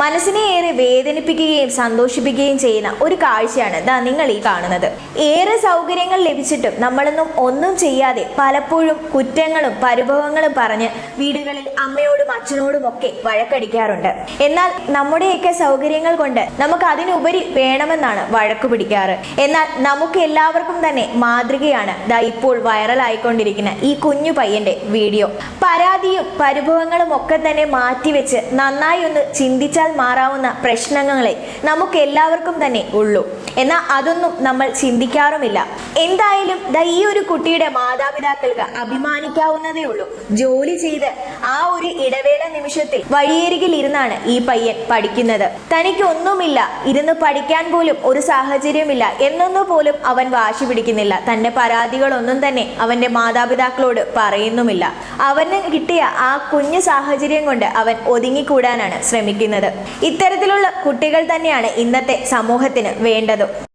മനസ്സിനെ ഏറെ വേദനിപ്പിക്കുകയും സന്തോഷിപ്പിക്കുകയും ചെയ്യുന്ന ഒരു കാഴ്ചയാണ് ദാ നിങ്ങൾ ഈ കാണുന്നത്. ഏറെ സൗകര്യങ്ങൾ ലഭിച്ചിട്ടും നമ്മളൊന്നും ഒന്നും ചെയ്യാതെ പലപ്പോഴും കുറ്റങ്ങളും പരിഭവങ്ങളും പറഞ്ഞ് വീടുകളിൽ അമ്മയോടും അച്ഛനോടും ഒക്കെ വഴക്കടിക്കാറുണ്ട്. എന്നാൽ നമ്മുടെയൊക്കെ സൗകര്യങ്ങൾ കൊണ്ട് നമുക്ക് അതിനുപരി വേണമെന്നാണ് വഴക്ക് പിടിക്കാറ്. എന്നാൽ നമുക്ക് എല്ലാവർക്കും തന്നെ മാതൃകയാണ് ദാ ഇപ്പോൾ വൈറലായിക്കൊണ്ടിരിക്കുന്ന ഈ കുഞ്ഞു പയ്യന്റെ വീഡിയോ. പരാതിയും പരിഭവങ്ങളും ഒക്കെ തന്നെ മാറ്റിവെച്ച് നന്നായി ഒന്ന് ചിന്തിച്ചാൽ മാറാവുന്ന പ്രശ്നങ്ങളെ നമുക്ക് എല്ലാവർക്കും തന്നെ ഉള്ളൂ. എന്നാൽ അതൊന്നും നമ്മൾ ചിന്തിക്കാറുമില്ല. എന്തായാലും ദാ ഈ ഒരു കുട്ടിയുടെ മാതാപിതാക്കൾക്ക് അഭിമാനിക്കാവുന്നതേ ഉള്ളൂ. ജോലി ചെയ്ത് ആ ഒരു ഇടവേള നിമിഷത്തിൽ വഴിയരികിൽ ഇരുന്നാണ് ഈ പയ്യൻ പഠിക്കുന്നത്. തനിക്ക് ഒന്നുമില്ല. ഇരുന്ന് പഠിക്കാൻ പോലും ഒരു സാഹചര്യമില്ല. എന്നൊന്നു പോലും അവൻ വാശി പിടിക്കുന്നില്ല. തന്റെ പരാതികളൊന്നും തന്നെ അവന്റെ മാതാപിതാക്കളോട് പറയുന്നുമില്ല. അവന് കിട്ടിയ ആ കുഞ്ഞു സാഹചര്യം കൊണ്ട് അവൻ ഒതുങ്ങിക്കൂടാനാണ് ശ്രമിക്കുന്നത്. ഇത്തരത്തിലുള്ള കുട്ടികൾ തന്നെയാണ് ഇന്നത്തെ സമൂഹത്തിന് വേണ്ടത്.